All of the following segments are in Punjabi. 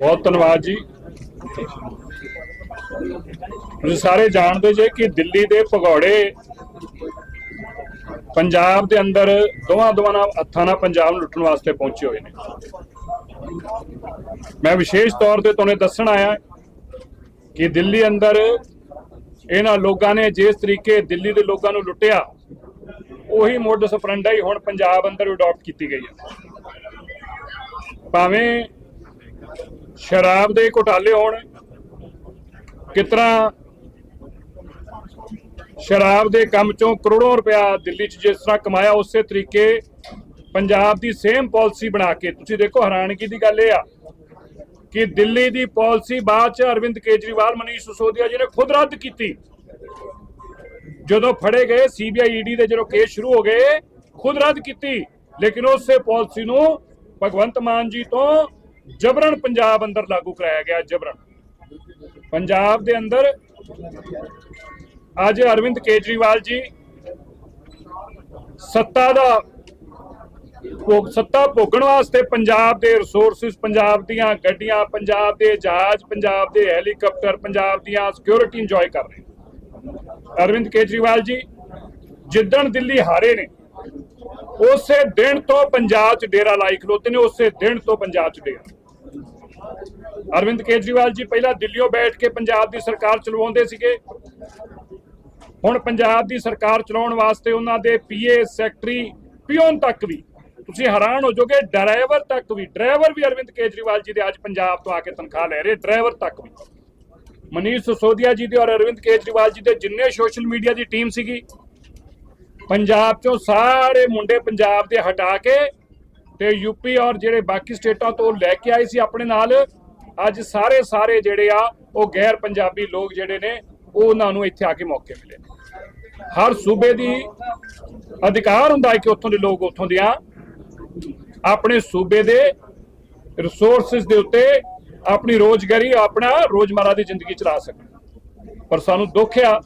ਬਹੁਤ ਧੰਨਵਾਦ ਜੀ। ਤੁਸੀਂ ਸਾਰੇ ਜਾਣਦੇ ਜੇ ਕਿ ਦਿੱਲੀ ਦੇ ਭਗੌੜੇ ਪੰਜਾਬ ਦੇ ਅੰਦਰ ਦੋਵਾਂ ਦੋਵਾਂ ਨਾਲ ਹੱਥਾਂ ਨਾਲ ਪੰਜਾਬ ਨੂੰ ਲੁੱਟਣ ਵਾਸਤੇ ਪਹੁੰਚੇ ਹੋਏ ਨੇ। ਮੈਂ ਵਿਸ਼ੇਸ਼ ਤੌਰ ਤੇ ਤੁਹਾਨੂੰ ਦੱਸਣ ਆਇਆ ਕਿ ਦਿੱਲੀ ਅੰਦਰ ਇਹਨਾਂ ਲੋਕਾਂ ਨੇ ਜਿਸ ਤਰੀਕੇ ਦਿੱਲੀ ਦੇ ਲੋਕਾਂ ਨੂੰ ਲੁੱਟਿਆ, ਉਹੀ ਮੋਡਸ ਆਪਰੈਂਡਾ ਹੀ ਹੁਣ ਪੰਜਾਬ ਅੰਦਰ ਅਡਾਪਟ ਕੀਤੀ ਗਈ ਹੈ। ਭਾਵੇਂ ਸ਼ਰਾਬ ਦੇ ਘੁਟਾਲੇ ਹੋਣ। ਕਿਤਨਾ ਸ਼ਰਾਬ ਦੇ ਕੰਮ ਚੋਂ ਕਰੋੜਾਂ ਰੁਪਇਆ ਦਿੱਲੀ 'ਚ ਜਿਸ ਤਰ੍ਹਾਂ ਕਮਾਇਆ, ਉਸੇ ਤਰੀਕੇ ਪੰਜਾਬ ਦੀ ਸੇਮ ਪਾਲਿਸੀ ਬਣਾ ਕੇ। ਤੁਸੀਂ ਦੇਖੋ ਹੈਰਾਨਗੀ ਦੀ ਗੱਲ ਇਹ ਆ ਕਿ ਦਿੱਲੀ ਦੀ ਪਾਲਿਸੀ ਬਾਅਦ 'ਚ ਅਰਵਿੰਦ ਕੇਜਰੀਵਾਲ, ਮਨੀਸ਼ ਸਿਸੋਦੀਆ ਜੀ ਨੇ ਖੁਦ ਰੱਦ ਕੀਤੀ। ਜਦੋਂ ਫੜੇ ਗਏ ਸੀਬੀਆਈ ਈਡੀ ਦੇ ਜਦੋਂ ਕੇਸ ਸ਼ੁਰੂ ਹੋ ਗਏ, ਖੁਦ ਰੱਦ ਕੀਤੀ। ਲੇਕਿਨ ਉਸੇ ਪਾਲਿਸੀ ਨੂੰ ਭਗਵੰਤ ਮਾਨ ਜੀ ਤੋਂ ਜਬਰਨ ਪੰਜਾਬ ਅੰਦਰ ਲਾਗੂ ਕਰਾਇਆ ਗਿਆ, ਜਬਰਨ। ਪੰਜਾਬ ਦੇ ਅੰਦਰ ਅੱਜ ਅਰਵਿੰਦ ਕੇਜਰੀਵਾਲ ਜੀ ਸੱਤਾ ਦਾ ਭੋਗ, ਸੱਤਾ ਭੋਗਣ ਵਾਸਤੇ ਪੰਜਾਬ ਦੇ ਰਿਸੋਰਸਸ ਪੰਜਾਬ ਦੀਆਂ ਗੱਡੀਆਂ, ਪੰਜਾਬ ਦੇ ਜਹਾਜ਼, ਪੰਜਾਬ ਦੇ ਹੈਲੀਕਾਪਟਰ ਪੰਜਾਬ ਦੀਆਂ ਸਿਕਿਉਰਿਟੀ ਇੰਜੋਏ ਕਰ ਰਹੇ ਅਰਵਿੰਦ ਕੇਜਰੀਵਾਲ ਜੀ, ਜਿੱਦਣ ਦਿੱਲੀ ਹਾਰੇ ਨੇ, ਉਸੇ ਦਿਨ ਤੋਂ ਪੰਜਾਬ 'ਚ ਡੇਰਾ ਲਾਈ ਖਲੋਤੇ ਨੇ, ਉਸੇ ਦਿਨ ਤੋਂ ਪੰਜਾਬ 'ਚ ਡੇਰਾ। ਅਰਵਿੰਦ ਕੇਜਰੀਵਾਲ ਜੀ ਪਹਿਲਾਂ ਦਿੱਲੀੋਂ ਬੈਠ ਕੇ ਪੰਜਾਬ ਦੀ ਸਰਕਾਰ ਚਲਵਾਉਂਦੇ ਸੀਗੇ। ਹੁਣ ਪੰਜਾਬ ਦੀ ਸਰਕਾਰ ਚਲਾਉਣ ਵਾਸਤੇ ਉਹਨਾਂ ਦੇ ਪੀਏ ਸੈਕਟਰੀ ਪਿਓਨ ਤੱਕ ਵੀ ਤੁਸੀਂ ਹੈਰਾਨ ਹੋ ਜਾਓਗੇ, ਡਰਾਈਵਰ ਤੱਕ ਵੀ, ਡਰਾਈਵਰ ਵੀ ਅਰਵਿੰਦ ਕੇਜਰੀਵਾਲ ਜੀ ਦੇ ਅੱਜ ਪੰਜਾਬ ਤੋਂ ਆ ਕੇ ਤਨਖਾਹ ਲੈ ਰਹੇ, ਡਰਾਈਵਰ ਤੱਕ ਵੀ। ਮਨੀਸ਼ ਸਿਸੋਦੀਆ ਜੀ ਦੇ ਔਰ ਅਰਵਿੰਦ ਕੇਜਰੀਵਾਲ ਜੀ ਦੇ ਜਿੰਨੇ ਸੋਸ਼ਲ ਮੀਡੀਆ ਦੀ ਟੀਮ ਸੀਗੀ, ਪੰਜਾਬ ਚੋਂ ਸਾਰੇ ਮੁੰਡੇ ਪੰਜਾਬ ਦੇ ਹਟਾ ਕੇ ਤੇ ਯੂਪੀ ਔਰ ਜਿਹੜੇ ਬਾਕੀ ਸਟੇਟਾਂ ਤੋਂ ਲੈ ਕੇ ਆਏ ਸੀ ਆਪਣੇ ਨਾਲ, ਅੱਜ ਸਾਰੇ ਸਾਰੇ ਜਿਹੜੇ ਆ, ਉਹ ਗੈਰ ਪੰਜਾਬੀ ਲੋਕ ਜਿਹੜੇ ਨੇ, ਉਹ ਉਹਨਾਂ ਨੂੰ ਇੱਥੇ ਆ ਕੇ ਮੌਕੇ ਮਿਲੇ। ਹਰ ਸੂਬੇ ਦੀ ਅਧਿਕਾਰ ਹੁੰਦਾ ਹੈ ਕਿ ਉੱਥੋਂ ਦੇ ਲੋਕ ਉੱਥੋਂ ਦੀਆਂ ਆਪਣੇ ਸੂਬੇ ਦੇ ਰਿਸੋਰਸਸ ਦੇ ਉੱਤੇ ਆਪਣੀ ਰੋਜ਼ਗਾਰੀ, ਆਪਣਾ ਰੋਜ਼ਮਰਾ ਦੀ ਜ਼ਿੰਦਗੀ ਚਲਾ ਸਕਣ। ਪਰ ਸਾਨੂੰ ਦੁੱਖ ਆ,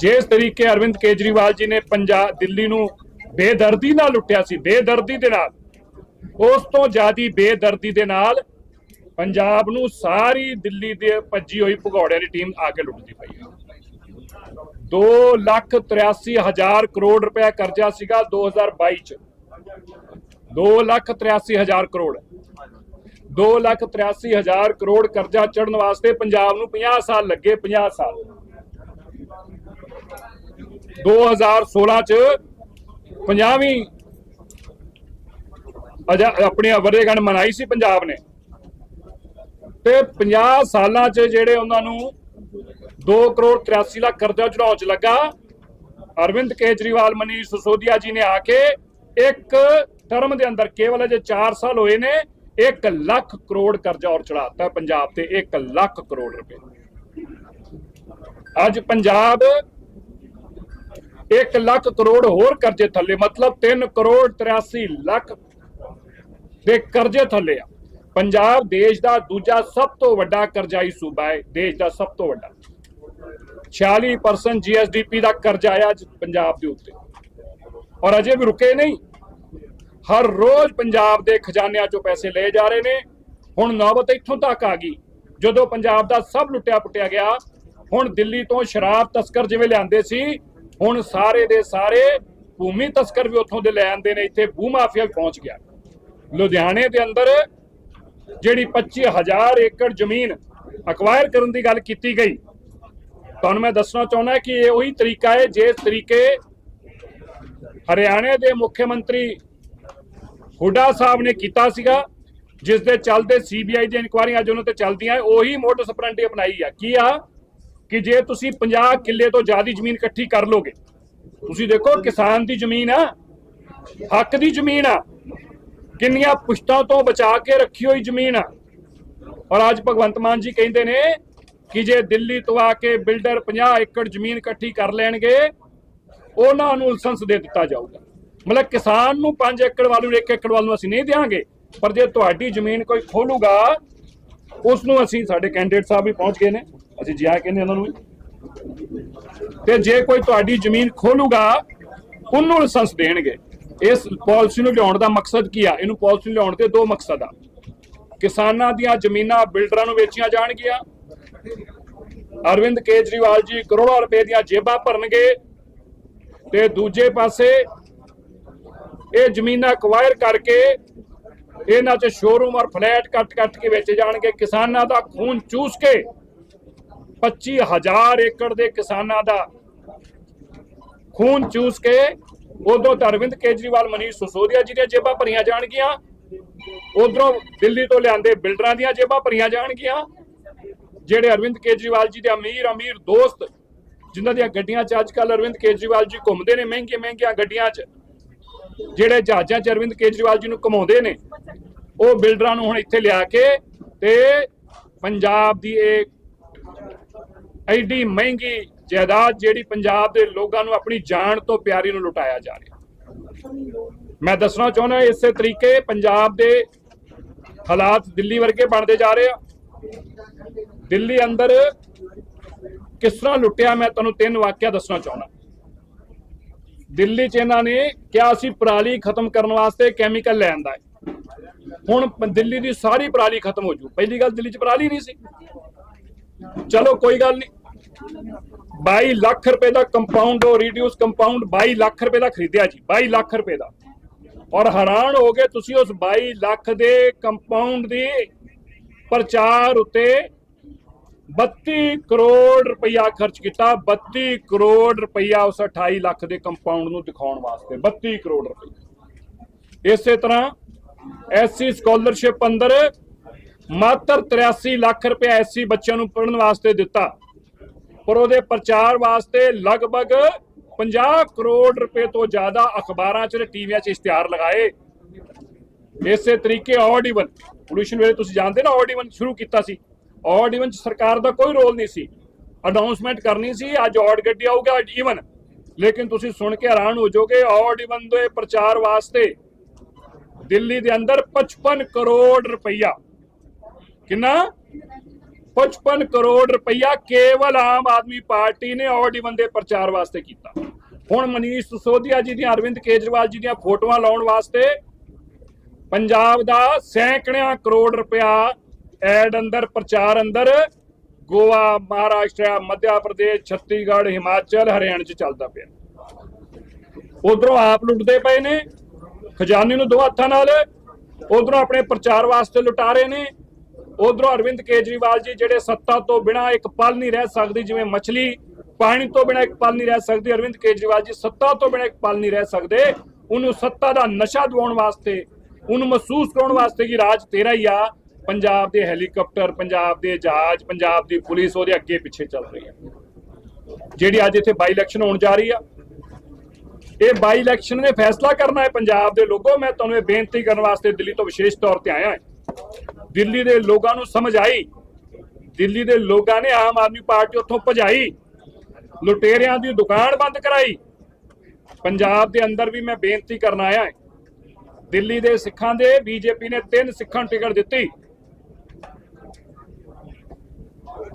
ਜਿਸ ਤਰੀਕੇ ਅਰਵਿੰਦ ਕੇਜਰੀਵਾਲ ਜੀ ਨੇ ਪੰਜਾਬ ਦਿੱਲੀ ਨੂੰ ਬੇਦਰਦੀ ਨਾਲ ਲੁੱਟਿਆ ਸੀ, ਬੇਦਰਦੀ ਦੇ ਨਾਲ। ਉਸ ਤੋਂ ਜ਼ਿਆਦੀ ਬੇਦਰਦੀ ਦੇ ਨਾਲ ਪੰਜਾਬ ਨੂੰ ਸਾਰੀ ਦਿੱਲੀ ਦੇ ਭੱਜੀ ਹੋਈ ਭਗੌੜਿਆਂ ਦੀ ਟੀਮ ਆ ਕੇ ਲੁੱਟਦੀ ਪਈ ਹੈ। 2 ਲੱਖ 83 ਹਜ਼ਾਰ ਕਰੋੜ ਰੁਪਇਆ ਕਰਜ਼ਾ ਸੀਗਾ 2022 ਚ। 2 ਲੱਖ 83 ਹਜ਼ਾਰ ਕਰੋੜ। 2 ਲੱਖ 83 ਹਜ਼ਾਰ ਕਰੋੜ ਕਰਜ਼ਾ ਚੜਨ ਵਾਸਤੇ ਪੰਜਾਬ ਨੂੰ 50 ਸਾਲ ਲੱਗੇ 50 ਸਾਲ। 2016 ਚ 50ਵੀਂ ਆਪਣੀ ਵਰੇਗੰਢ ਮਨਾਈ ਸੀ ਪੰਜਾਬ ਨੇ। ਤੇ 50 ਸਾਲਾਂ ਚ ਜਿਹੜੇ ਉਹਨਾਂ ਨੂੰ 2 ਕਰੋੜ 83 ਲੱਖ ਕਰਜ਼ਾ ਚੜਾਉਣ ਚ ਲੱਗਾ, ਅਰਵਿੰਦ ਕੇਜਰੀਵਾਲ, ਮਨੀਸ਼ ਸਸੋਦੀਆ ਜੀ ਨੇ ਆ ਕੇ ਇੱਕ ਟਰਮ ਦੇ ਅੰਦਰ ਕੇਵਲ ਅਜੇ 4 ਸਾਲ ਹੋਏ ਨੇ 1 ਲੱਖ ਕਰੋੜ ਕਰਜ਼ਾ ਔਰ ਚੜਾਤਾ ਪੰਜਾਬ ਤੇ 1 ਲੱਖ ਕਰੋੜ ਰੁਪਏ। ਅੱਜ ਪੰਜਾਬ 1 ਲੱਖ ਕਰੋੜ ਹੋਰ ਕਰਜ਼ੇ ਥੱਲੇ ਮਤਲਬ 3 ਕਰੋੜ 83 ਲੱਖ ਦੇ ਕਰਜ਼ੇ ਥੱਲੇ ਆ ਪੰਜਾਬ ਦੇਸ਼ ਦਾ ਦੂਜਾ ਸਭ ਤੋਂ ਵੱਡਾ ਕਰਜ਼ਾਈ ਸੂਬਾ ਹੈ ਦੇਸ਼ ਦਾ ਸਭ ਤੋਂ ਵੱਡਾ 46% ਜੀਐਸਡੀਪੀ ਦਾ ਕਰਜ਼ਾ ਆਇਆ ਪੰਜਾਬ ਦੇ ਉੱਤੇ ਔਰ ਅਜੇ ਵੀ ਰੁਕੇ ਨਹੀਂ ਹਰ ਰੋਜ਼ ਪੰਜਾਬ ਦੇ ਖਜ਼ਾਨਿਆਂ ਚੋਂ ਪੈਸੇ ਲਏ ਜਾ ਰਹੇ ਨੇ ਹੁਣ ਨੌਬਤ ਇੱਥੋਂ ਤੱਕ ਆ ਗਈ ਜਦੋਂ ਪੰਜਾਬ ਦਾ ਸਭ ਲੁੱਟਿਆ ਪੁੱਟਿਆ ਗਿਆ ਹੁਣ ਦਿੱਲੀ ਤੋਂ ਸ਼ਰਾਬ ਤਸਕਰ ਜਿਵੇਂ ਲਿਆਂਦੇ ਸੀ ਹੁਣ ਸਾਰੇ ਦੇ ਸਾਰੇ ਭੂਮੀ ਤਸਕਰ ਵੀ ਉੱਥੋਂ ਦੇ ਲੈ ਆਂਦੇ ਨੇ, ਇੱਥੇ ਭੂ ਮਾਫੀਆ ਵੀ ਪਹੁੰਚ ਗਿਆ। ਲੁਧਿਆਣੇ ਦੇ ਅੰਦਰ ਜਿਹੜੀ 25000 ਏਕੜ ਜ਼ਮੀਨ ਅਕਵਾਇਰ ਕਰਨ ਦੀ ਗੱਲ ਕੀਤੀ ਗਈ। ਤੁਹਾਨੂੰ ਮੈਂ ਦੱਸਣਾ ਚਾਹੁੰਦਾ ਕਿ ਇਹ ਉਹੀ ਤਰੀਕਾ ਹੈ, ਜਿਸ ਤਰੀਕੇ ਹਰਿਆਣੇ ਦੇ ਮੁੱਖ ਮੰਤਰੀ ਹੁੱਡਾ ਸਾਹਿਬ ਨੇ ਕੀਤਾ ਸੀਗਾ, ਜਿਸ ਦੇ ਚੱਲਦੇ ਸੀਬੀਆਈ ਦੀਆਂ ਇਨਕੁਆਰੀਆਂ ਅੱਜ ਉਹਨਾਂ ਤੇ ਚੱਲਦੀਆਂ, ਉਹੀ ਮੋਟਰ ਸਪਰੈਂਟੀ ਅਪਣਾਈ ਆ। ਕੀ ਆ? ਕਿ ਜੇ ਤੁਸੀਂ 50 ਕਿੱਲੇ ਤੋਂ ਜ਼ਿਆਦਾ ਜ਼ਮੀਨ ਇਕੱਠੀ ਕਰ ਲੋਗੇ, ਤੁਸੀਂ ਦੇਖੋ ਕਿਸਾਨ ਦੀ ਜ਼ਮੀਨ ਆ, ਹੱਕ ਦੀ ਜ਼ਮੀਨ ਆ, ਕਿੰਨੀਆਂ ਪੁਸ਼ਤਾਂ ਤੋਂ ਬਚਾ ਕੇ ਰੱਖੀ ਹੋਈ ਜ਼ਮੀਨ ਆ। ਔਰ ਅੱਜ ਭਗਵੰਤ ਮਾਨ ਜੀ ਕਹਿੰਦੇ ਨੇ ਕਿ ਜੇ ਦਿੱਲੀ ਤੋਂ ਆ ਕੇ ਬਿਲਡਰ 50 ਏਕੜ ਜ਼ਮੀਨ ਇਕੱਠੀ ਕਰ ਲੈਣਗੇ, ਉਹਨਾਂ ਨੂੰ ਲਾਇਸੈਂਸ ਦੇ ਦਿੱਤਾ ਜਾਊਗਾ। ਮਤਲਬ ਕਿਸਾਨ ਨੂੰ 5 ਏਕੜ ਵਾਲੂ ਨੂੰ 1 ਏਕੜ ਵਾਲ ਨੂੰ ਅਸੀਂ ਨਹੀਂ ਦੇਵਾਂਗੇ ਪਰ ਜੇ ਤੁਹਾਡੀ ਜ਼ਮੀਨ ਕੋਈ ਖੋਲੂਗਾ, ਉਸ ਨੂੰ ਅਸੀਂ ਸਾਡੇ ਕੈਂਡੀਡੇਟ ਸਾਹਿਬ ਵੀ ਪਹੁੰਚ ਗਏ ਨੇ। ਅਸੀਂ ਜਿਆ ਕਹਿੰਦੇ ਉਹਨਾਂ ਨੂੰ ਤੇ ਜੇ ਕੋਈ ਤੁਹਾਡੀ ਜ਼ਮੀਨ ਖੋਲੂਗਾ ਉਹਨੂੰ ਲਾਇਸੈਂਸ ਦੇਣਗੇ। ਇਸ ਪਾਲਿਸੀ ਨੂੰ ਲਿਆਉਣ ਦਾ ਮਕਸਦ ਕੀ ਆ? ਇਹਨੂੰ ਪਾਲਿਸੀ ਲਿਆਉਣ ਦੇ ਦੋ ਮਕਸਦ ਆ। ਕਿਸਾਨਾਂ ਦੀਆਂ ਜ਼ਮੀਨਾਂ ਬਿਲਡਰਾਂ ਨੂੰ ਵੇਚੀਆਂ ਜਾਣਗੀਆਂ। ਅਰਵਿੰਦ ਕੇਜਰੀਵਾਲ ਜੀ ਕਰੋੜਾਂ ਰੁਪਏ ਦੀਆਂ ਜੇਬਾਂ ਭਰਨਗੇ। ਤੇ ਦੂਜੇ ਪਾਸੇ ਇਹ ਜ਼ਮੀਨਾਂ ਅਕਵਾਇਰ ਕਰਕੇ ਇਹਨਾਂ 'ਚ ਸ਼ੋਰੂਮ ਔਰ ਫਲੈਟ ਕੱਟ-ਕੱਟ ਕੇ ਵੇਚੇ ਜਾਣਗੇ। ਕਿਸਾਨਾਂ ਦਾ ਖੂਨ ਚੂਸ ਕੇ 25000 ਏਕੜ ਦੇ ਕਿਸਾਨਾਂ ਦਾ ਖੂਨ ਚੂਸ ਕੇ ਉਦੋਂ ਅਰਵਿੰਦ ਕੇਜਰੀਵਾਲ, ਮਨੀਸ਼ ਸਿਸੋਦੀਆ ਜੀ ਦੀਆਂ ਜੇਬਾਂ ਭਰੀਆਂ ਜਾਣਗੀਆਂ। ਉਧਰੋਂ ਦਿੱਲੀ ਤੋਂ ਲਿਆਂਦੇ ਬਿਲਡਰਾਂ ਦੀਆਂ ਜੇਬਾਂ ਭਰੀਆਂ ਜਾਣਗੀਆਂ। ਜਿਹੜੇ ਅਰਵਿੰਦ ਕੇਜਰੀਵਾਲ ਜੀ ਦੇ ਅਮੀਰ ਅਮੀਰ ਦੋਸਤ, ਜਿਨ੍ਹਾਂ ਦੀਆਂ ਗੱਡੀਆਂ 'ਚ ਅੱਜ ਕੱਲ ਅਰਵਿੰਦ ਕੇਜਰੀਵਾਲ ਜੀ ਘੁੰਮਦੇ ਨੇ, ਮਹਿੰਗੀਆਂ ਮਹਿੰਗੀਆਂ ਗੱਡੀਆਂ 'ਚ, ਜਿਹੜੇ ਜਹਾਜ਼ਾਂ 'ਚ ਅਰਵਿੰਦ ਕੇਜਰੀਵਾਲ ਜੀ ਨੂੰ ਘੁਮਾਉਂਦੇ ਨੇ, ਉਹ ਬਿਲਡਰਾਂ ਨੂੰ ਹੁਣ ਇੱਥੇ ਲਿਆ ਕੇ ਤੇ ਪੰਜਾਬ ਦੀ ਇਹ ਐਡੀ ਮਹਿੰਗੀ ਜਾਇਦਾਦ ਜਿਹੜੀ ਪੰਜਾਬ ਦੇ ਲੋਕਾਂ ਨੂੰ ਆਪਣੀ ਜਾਨ ਤੋਂ ਪਿਆਰੀ ਨੂੰ ਲੁਟਾਇਆ ਜਾ ਰਿਹਾ। ਮੈਂ ਦੱਸਣਾ ਚਾਹੁੰਦਾ ਇਸੇ ਤਰੀਕੇ ਪੰਜਾਬ ਦੇ ਹਾਲਾਤ ਦਿੱਲੀ ਵਰਗੇ ਬਣਦੇ ਜਾ ਰਹੇ ਆ। ਦਿੱਲੀ ਅੰਦਰ ਕਿਸ ਤਰ੍ਹਾਂ ਲੁੱਟਿਆ, ਮੈਂ ਤੁਹਾਨੂੰ ਤਿੰਨ ਵਾਕਿਆ ਦੱਸਣਾ ਚਾਹੁੰਦਾ। ਦਿੱਲੀ 'ਚ ਇਹਨਾਂ ਨੇ ਕਿਹਾ ਸੀ, ਪਰਾਲੀ ਖਤਮ ਕਰਨ ਵਾਸਤੇ ਕੈਮੀਕਲ ਲੈਣ ਦਾ ਹੁਣ ਦਿੱਲੀ ਦੀ ਸਾਰੀ ਪਰਾਲੀ ਖਤਮ ਹੋ ਜੂ। ਪਹਿਲੀ ਗੱਲ ਦਿੱਲੀ 'ਚ ਪਰਾਲੀ ਨਹੀਂ ਸੀ। ਚਲੋ ਕੋਈ ਗੱਲ ਨਹੀਂ। 22 ਲੱਖ ਰੁਪਏ ਦਾ ਕੰਪਾਊਂਡ ਉਹ ਰਿਡਿਊਸ ਕੰਪਾਊਂਡ 22 ਲੱਖ ਰੁਪਏ ਦਾ ਖਰੀਦਿਆ ਜੀ 22 ਲੱਖ ਰੁਪਏ ਦਾ। ਔਰ ਹੈਰਾਨ ਹੋ ਗਏ ਤੁਸੀਂ ਉਸ 22 ਲੱਖ ਦੇ ਕੰਪਾਊਂਡ ਦੀ ਪ੍ਰਚਾਰ ਉੱਤੇ 32 ਕਰੋੜ ਰੁਪਇਆ ਖਰਚ ਕੀਤਾ 32 ਕਰੋੜ ਰੁਪਇਆ ਉਸ 28 ਲੱਖ ਦੇ ਕੰਪਾਊਂਡ ਨੂੰ ਦਿਖਾਉਣ ਵਾਸਤੇ 32 ਕਰੋੜ ਰੁਪਇਆ ਇਸੇ ਤਰ੍ਹਾਂ ਐਸਸੀ ਸਕਾਲਰਸ਼ਿਪ ਅੰਦਰ ਮਾਤਰ 83 ਲੱਖ ਰੁਪਇਆ ਐਸਸੀ ਬੱਚਿਆਂ ਨੂੰ ਪੜ੍ਹਨ ਵਾਸਤੇ ਦਿੱਤਾ। ਪਰ ਉਹਦੇ ਪ੍ਰਚਾਰ ਵਾਸਤੇ ਲਗਭਗ 50 ਕਰੋੜ ਰੁਪਏ ਤੋਂ ਜ਼ਿਆਦਾ ਅਖਬਾਰਾਂ 'ਚ ਤੇ ਟੀਵੀਆਂ 'ਚ ਇਸ਼ਤਿਹਾਰ ਲਗਾਏ। ਇਸੇ ਤਰੀਕੇ ਆਡ ਇਵਨ ਪੋਲੂਸ਼ਨ ਵੇਲੇ ਤੁਸੀਂ ਜਾਣਦੇ ਨਾ ਆਡ ਇਵਨ ਸ਼ੁਰੂ ਕੀਤਾ ਸੀ। ਆਡ ਇਵਨ ਸਰਕਾਰ ਦਾ ਕੋਈ ਰੋਲ ਨਹੀਂ ਸੀ। ਅਨਾਉਂਸਮੈਂਟ ਕਰਨੀ ਸੀ, ਅੱਜ ਆਡ ਗੱਡੀ ਆਊਗਾ, ਅੱਜ ਇਵਨ ਲੇਕਿਨ ਤੁਸੀਂ ਸੁਣ ਕੇ ਹੈਰਾਨ ਹੋ ਜਾਓਗੇ ਆਡ ਇਵਨ ਦੇ ਪ੍ਰਚਾਰ ਵਾਸਤੇ ਦਿੱਲੀ ਦੇ ਅੰਦਰ 55 ਕਰੋੜ ਰੁਪਈਆ। ਕਿੰਨਾ? 55 ਕਰੋੜ ਰੁਪਈਆ ਕੇਵਲ ਆਮ ਆਦਮੀ ਪਾਰਟੀ ਨੇ ਆਡ ਦੇ ਪ੍ਰਚਾਰ ਵਾਸਤੇ ਕੀਤਾ ਹੁਣ ਮਨੀਸ਼ ਸਿਸੋਦੀਆ ਜੀ ਦੀਆਂ ਅਰਵਿੰਦ ਕੇਜਰੀਵਾਲ ਜੀ ਦੀਆਂ ਫੋਟੋਆਂ ਲਾਉਣ ਵਾਸਤੇ ਪੰਜਾਬ ਦਾ ਸੈਂਕੜਿਆਂ ਕਰੋੜ ਰੁਪਇਆ ਐਡ ਅੰਦਰ ਪ੍ਰਚਾਰ ਅੰਦਰ ਗੋਆ ਮਹਾਰਾਸ਼ਟਰ ਮੱਧ ਪ੍ਰਦੇਸ਼ ਛੱਤੀਸਗੜ੍ਹ ਹਿਮਾਚਲ ਹਰਿਆਣਾ 'ਚ ਚੱਲਦਾ ਪਿਆ ਉਧਰੋਂ ਆਪ ਲੁੱਟਦੇ ਪਏ ਨੇ ਖਜ਼ਾਨੇ ਨੂੰ ਦੋ ਹੱਥਾਂ ਨਾਲ ਉਧਰੋਂ ਆਪਣੇ ਪ੍ਰਚਾਰ ਵਾਸਤੇ ਲੁਟਾ ਰਹੇ ਨੇ ਉਧਰੋਂ ਅਰਵਿੰਦ ਕੇਜਰੀਵਾਲ ਜੀ ਜਿਹੜੇ ਸੱਤਾ ਤੋਂ ਬਿਨਾ ਇੱਕ ਪਲ ਨਹੀਂ ਰਹਿ ਸਕਦੀ, ਜਿਵੇਂ ਮੱਛਲੀ ਪਾਣੀ ਤੋਂ ਬਿਨਾ ਇੱਕ ਪਲ ਨਹੀਂ ਰਹਿ ਸਕਦੀ, ਅਰਵਿੰਦ ਕੇਜਰੀਵਾਲ ਜੀ ਸੱਤਾ ਤੋਂ ਬਿਨਾ ਇੱਕ ਪਲ ਨਹੀਂ ਰਹਿ ਸਕਦੇ, ਉਹਨੂੰ ਸੱਤਾ ਦਾ ਨਸ਼ਾ ਦਿਵਾਉਣ ਵਾਸਤੇ, ਉਹਨੂੰ ਮਹਿਸੂਸ ਕਰਾਉਣ ਵਾਸਤੇ ਕਿ ਰਾਜ ਤੇਰਾ ਹੀ ਆ। ਪੰਜਾਬ ਦੇ ਹੈਲੀਕਾਪਟਰ, ਪੰਜਾਬ ਦੇ ਜਹਾਜ਼, ਪੰਜਾਬ ਦੀ ਪੁਲਿਸ ਉਹਦੇ ਅੱਗੇ ਪਿੱਛੇ ਚੱਲ ਰਹੀ ਹੈ। ਜਿਹੜੀ ਅੱਜ ਇੱਥੇ ਬਾਈ ਇਲੈਕਸ਼ਨ ਹੋਣ ਜਾ ਰਹੀ ਆ। ਇਹ ਬਾਈ ਇਲੈਕਸ਼ਨ ਨੇ ਫੈਸਲਾ ਕਰਨਾ ਹੈ ਪੰਜਾਬ ਦੇ ਲੋਕੋ। ਮੈਂ ਤੁਹਾਨੂੰ ਇਹ ਬੇਨਤੀ ਕਰਨ ਵਾਸਤੇ ਦਿੱਲੀ ਤੋਂ ਵਿਸ਼ੇਸ਼ ਤੌਰ ਤੇ ਆਇਆ ਹਾਂ। ਦਿੱਲੀ ਦੇ ਲੋਕਾਂ ਨੂੰ ਸਮਝ ਆਈ ਦਿੱਲੀ ਦੇ ਲੋਕਾਂ ਨੇ ਆਮ ਆਦਮੀ ਪਾਰਟੀ ਉੱਥੋਂ ਭਜਾਈ। ਲੁਟੇਰਿਆਂ ਦੀ ਦੁਕਾਨ ਬੰਦ ਕਰਾਈ। ਪੰਜਾਬ ਦੇ ਅੰਦਰ ਵੀ ਮੈਂ ਬੇਨਤੀ ਕਰਨ ਆਇਆ ਹਾਂ। ਦਿੱਲੀ ਦੇ ਸਿੱਖਾਂ ਦੇ, ਬੀਜੇਪੀ ਨੇ ਤਿੰਨ ਸਿੱਖਾਂ ਨੂੰ ਟਿਕਟ ਦਿੱਤੀ।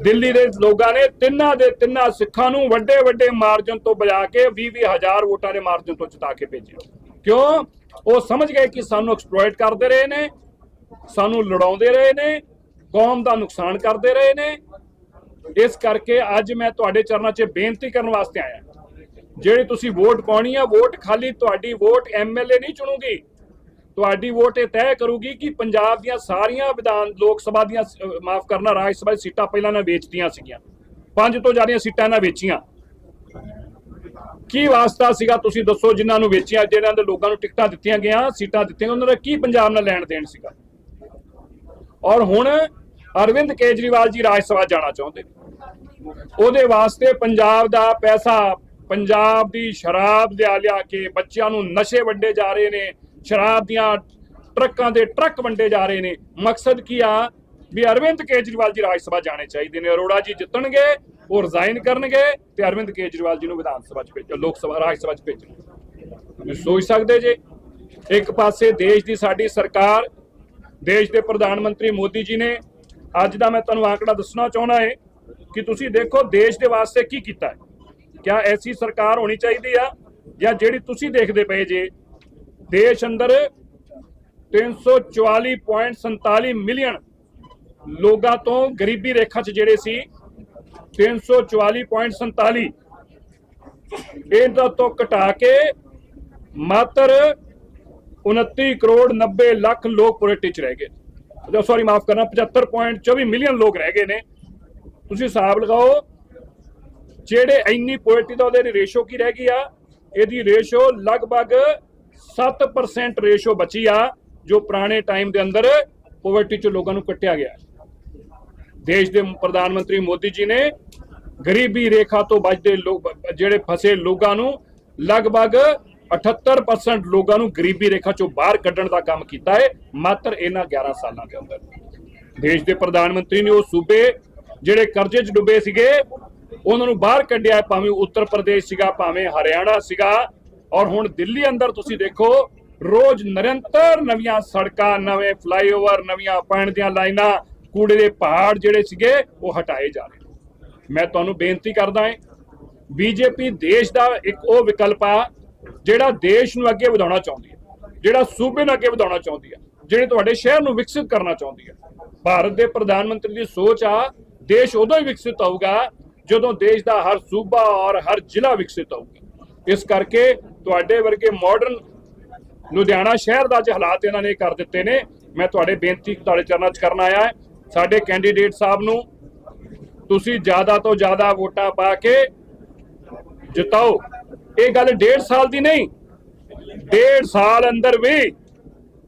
ਦਿੱਲੀ ਦੇ ਲੋਕਾਂ ਨੇ ਤਿੰਨਾਂ ਦੇ ਤਿੰਨਾਂ ਸਿੱਖਾਂ ਨੂੰ ਵੱਡੇ ਵੱਡੇ ਮਾਰਜਨ ਤੋਂ ਬਜਾ ਕੇ 20 ਹਜ਼ਾਰ ਵੋਟਾਂ ਦੇ ਮਾਰਜਨ ਤੋਂ ਜਿਤਾ ਕੇ ਭੇਜਿਆ। ਕਿਉਂ? ਉਹ ਸਮਝ ਗਏ ਕਿ ਸਾਨੂੰ ਐਕਸਪਲੋਇਟ ਕਰਦੇ ਰਹੇ ਨੇ। ਸਾਨੂੰ ਲੜਾਉਂਦੇ ਰਹੇ ਨੇ, ਕੌਮ ਦਾ ਨੁਕਸਾਨ ਕਰਦੇ ਰਹੇ ਨੇ। ਇਸ ਕਰਕੇ ਅੱਜ ਮੈਂ ਤੁਹਾਡੇ ਚਰਨਾਂ 'ਚ ਬੇਨਤੀ ਕਰਨ ਵਾਸਤੇ ਆਇਆ। ਜਿਹੜੀ ਤੁਸੀਂ ਵੋਟ ਪਾਉਣੀ ਆ, ਵੋਟ ਖਾਲੀ ਤੁਹਾਡੀ ਵੋਟ ਐਮਐਲਏ ਨਹੀਂ ਚੁਣੂਗੀ। ਤੁਹਾਡੀ ਵੋਟ ਇਹ ਤੈਅ ਕਰੂਗੀ ਕਿ ਪੰਜਾਬ ਦੀਆਂ ਸਾਰੀਆਂ ਵਿਧਾਨ, ਲੋਕ ਸਭਾ ਦੀਆਂ ਮਾਫ ਕਰਨਾ, ਰਾਜ ਸਭਾ ਦੀ ਸੀਟਾਂ ਪਹਿਲਾਂ ਨਾ ਵੇਚਦੀਆਂ ਸੀਗੀਆਂ। ਪੰਜ ਤੋਂ ਜ਼ਿਆਦਾ ਸੀਟਾਂ ਨਾ ਵੇਚੀਆਂ। ਕੀ ਵਾਸਤਾ ਸੀਗਾ ਤੁਸੀਂ ਦੱਸੋ, ਜਿਨ੍ਹਾਂ ਨੂੰ ਵੇਚੀਆਂ, ਜਿਹਨਾਂ ਦੇ ਲੋਕਾਂ ਨੂੰ ਟਿਕਟਾਂ ਦਿੱਤੀਆਂ ਗਿਆ ਸੀਟਾਂ ਦਿੱਤੀਆਂ ਉਹਨਾਂ ਦਾ ਕੀ ਪੰਜਾਬ ਨਾਲ ਲੈਣ ਦੇਣ ਸੀਗਾ? ਔਰ ਹੁਣ ਅਰਵਿੰਦ ਕੇਜਰੀਵਾਲ ਜੀ ਰਾਜ ਸਭਾ ਜਾਣਾ ਚਾਹੁੰਦੇ ਨੇ। ਉਹਦੇ ਵਾਸਤੇ ਪੰਜਾਬ ਦਾ ਪੈਸਾ, ਪੰਜਾਬ ਦੀ ਸ਼ਰਾਬ ਲਿਆ ਲਿਆ ਕੇ ਬੱਚਿਆਂ ਨੂੰ ਨਸ਼ੇ ਵੰਡੇ ਜਾ ਰਹੇ ਨੇ, ਸ਼ਰਾਬ ਦੀਆਂ ਟਰੱਕਾਂ ਦੇ ਟਰੱਕ ਵੰਡੇ ਜਾ ਰਹੇ ਨੇ। ਮਕਸਦ ਕੀ ਆ? ਵੀ ਅਰਵਿੰਦ ਕੇਜਰੀਵਾਲ ਜੀ ਰਾਜ ਸਭਾ ਜਾਣੇ ਚਾਹੀਦੇ ਨੇ। ਅਰੋੜਾ ਜੀ ਜਿੱਤਣਗੇ, ਉਹ ਰਿਜ਼ਾਈਨ ਕਰਨਗੇ ਤੇ ਅਰਵਿੰਦ ਕੇਜਰੀਵਾਲ ਜੀ ਨੂੰ ਵਿਧਾਨ ਸਭਾ ਚ ਭੇਜੋ ਲੋਕ ਸਭਾ, ਰਾਜ ਸਭਾ ਚ ਭੇਜੋ ਤੁਸੀਂ ਸੋਚ ਸਕਦੇ ਜੇ। ਇੱਕ ਪਾਸੇ ਦੇਸ਼ ਦੀ ਸਾਡੀ ਸਰਕਾਰ ਦੇਸ਼ ਦੇ ਪ੍ਰਧਾਨ ਮੰਤਰੀ ਮੋਦੀ ਜੀ ਨੇ, ਅੱਜ ਦਾ ਮੈਂ ਤੁਹਾਨੂੰ ਆંકੜਾ ਦੱਸਣਾ ਚਾਹੁੰਦਾ ਹੈ ਕਿ ਤੁਸੀਂ ਦੇਖੋ ਦੇਸ਼ ਦੇ ਵਾਸਤੇ ਕੀ ਕੀਤਾ ਹੈ। ਕਿਆ ਐਸੀ ਸਰਕਾਰ ਹੋਣੀ ਚਾਹੀਦੀ ਆ ਜਾਂ ਜਿਹੜੀ ਤੁਸੀਂ ਦੇਖਦੇ ਪਏ ਜੇ, ਦੇਸ਼ ਅੰਦਰ 344.47 ਮਿਲੀਅਨ ਲੋਕਾਂ ਤੋਂ ਗਰੀਬੀ ਰੇਖਾ 'ਚ ਜਿਹੜੇ ਸੀ 344.47 ਇਹਨਾਂ ਤੋਂ ਘਟਾ ਕੇ ਮਾਤਰ 29 ਕਰੋੜ 90 ਲੱਖ ਲੋਕ ਪੋਵਰਟੀ 'ਚ ਰਹਿ ਗਏ ਸੌਰੀ ਮਾਫ ਕਰਨਾ 75.24 ਮਿਲੀਅਨ ਲੋਕ ਰਹਿ ਗਏ ਨੇ ਤੁਸੀਂ ਹਿਸਾਬ ਲਗਾਓ ਜਿਹੜੇ ਇੰਨੀ ਪੋਵਰਟੀ ਦਾ ਉਹਦੇ ਰੇਸ਼ੋ ਕੀ ਰਹਿ ਗਈ ਆ ਇਹਦੀ ਰੇਸ਼ੋ ਲਗਭਗ 7% ਰੇਸ਼ੋ ਬਚੀ ਆ ਜੋ ਪੁਰਾਣੇ ਟਾਈਮ ਦੇ ਅੰਦਰ ਪੋਵਰਟੀ ਚ ਲੋਕਾਂ ਨੂੰ ਕੱਟਿਆ ਗਿਆ ਦੇਸ਼ ਦੇ ਪ੍ਰਧਾਨ ਮੰਤਰੀ ਮੋਦੀ ਜੀ ਨੇ ਗਰੀਬੀ ਰੇਖਾ ਤੋਂ ਬਚਦੇ ਲੋਕ ਜਿਹੜੇ ਫਸੇ ਲੋਕਾਂ ਨੂੰ ਲਗਭਗ 78% ਲੋਕਾਂ ਨੂੰ ਗਰੀਬੀ ਰੇਖਾ ਚੋਂ ਬਾਹਰ ਕੱਢਣ ਦਾ ਕੰਮ ਕੀਤਾ ਹੈ, ਮਾਤਰ ਇਹਨਾਂ 11 ਸਾਲਾਂ ਦੇ ਅੰਦਰ। ਦੇਸ਼ ਦੇ ਪ੍ਰਧਾਨ ਮੰਤਰੀ ਨੇ ਉਹ ਸੂਬੇ ਜਿਹੜੇ ਕਰਜ਼ੇ 'ਚ ਡੁੱਬੇ ਸੀਗੇ, ਉਹਨਾਂ ਨੂੰ ਬਾਹਰ ਕੱਢਿਆ ਭਾਵੇਂ ਉੱਤਰ ਪ੍ਰਦੇਸ਼ ਸੀਗਾ, ਭਾਵੇਂ ਹਰਿਆਣਾ ਸੀਗਾ। ਔਰ ਹੁਣ ਦਿੱਲੀ ਅੰਦਰ ਤੁਸੀਂ ਦੇਖੋ, ਰੋਜ਼ ਨਿਰੰਤਰ ਨਵੀਆਂ ਸੜਕਾਂ, ਨਵੇਂ ਫਲਾਈਓਵਰ, ਨਵੀਆਂ ਪਾਣੀ ਦੀਆਂ ਲਾਈਨਾਂ, ਕੂੜੇ ਦੇ ਪਹਾੜ ਜਿਹੜੇ ਸੀਗੇ, ਉਹ ਹਟਾਏ ਜਾ ਰਹੇ ਮੈਂ ਤੁਹਾਨੂੰ ਬੇਨਤੀ ਕਰਦਾ ਹਾਂ, ਬੀਜੇਪੀ ਦੇਸ਼ ਦਾ ਇੱਕ ਉਹ ਵਿਕਲਪ ਆ ਜਿਹੜਾ ਦੇਸ਼ ਨੂੰ ਅੱਗੇ ਵਧਾਉਣਾ ਚਾਹੁੰਦੀ ਹੈ, ਜਿਹੜਾ ਸੂਬੇ ਨੂੰ ਅੱਗੇ ਵਧਾਉਣਾ ਚਾਹੁੰਦੀ ਹੈ, ਜਿਹੜੇ ਤੁਹਾਡੇ ਸ਼ਹਿਰ ਨੂੰ ਵਿਕਸਿਤ ਕਰਨਾ ਚਾਹੁੰਦੀ ਹੈ। ਭਾਰਤ ਦੇ ਪ੍ਰਧਾਨ ਮੰਤਰੀ ਦੀ ਸੋਚ ਆ, ਦੇਸ਼ ਉਦੋਂ ਹੀ ਵਿਕਸਿਤ ਹੋਊਗਾ ਜਦੋਂ ਦੇਸ਼ ਦਾ ਹਰ ਸੂਬਾ ਔਰ ਹਰ ਜ਼ਿਲ੍ਹਾ ਵਿਕਸਿਤ ਹੋਊਗਾ। ਇਸ ਕਰਕੇ ਤੁਹਾਡੇ ਵਰਗੇ ਮਾਡਰਨ ਲੁਧਿਆਣਾ ਸ਼ਹਿਰ ਦਾ ਅੱਜ ਹਾਲਾਤ ਇਹਨਾਂ ਨੇ ਕਰ ਦਿੱਤੇ ਨੇ। ਮੈਂ ਤੁਹਾਡੇ ਬੇਨਤੀ ਤੁਹਾਡੇ ਚਰਨਾਂ 'ਚ ਕਰਨ ਆਇਆ। ਸਾਡੇ ਕੈਂਡੀਡੇਟ ਸਾਹਿਬ ਨੂੰ ਤੁਸੀਂ ਜ਼ਿਆਦਾ ਤੋਂ ਜ਼ਿਆਦਾ ਵੋਟਾਂ ਪਾ ਕੇ ਜਿਤਾਓ। ਇਹ ਗੱਲ ਡੇਢ ਸਾਲ ਦੀ ਨਹੀਂ, ਡੇਢ ਸਾਲ ਅੰਦਰ ਵੀ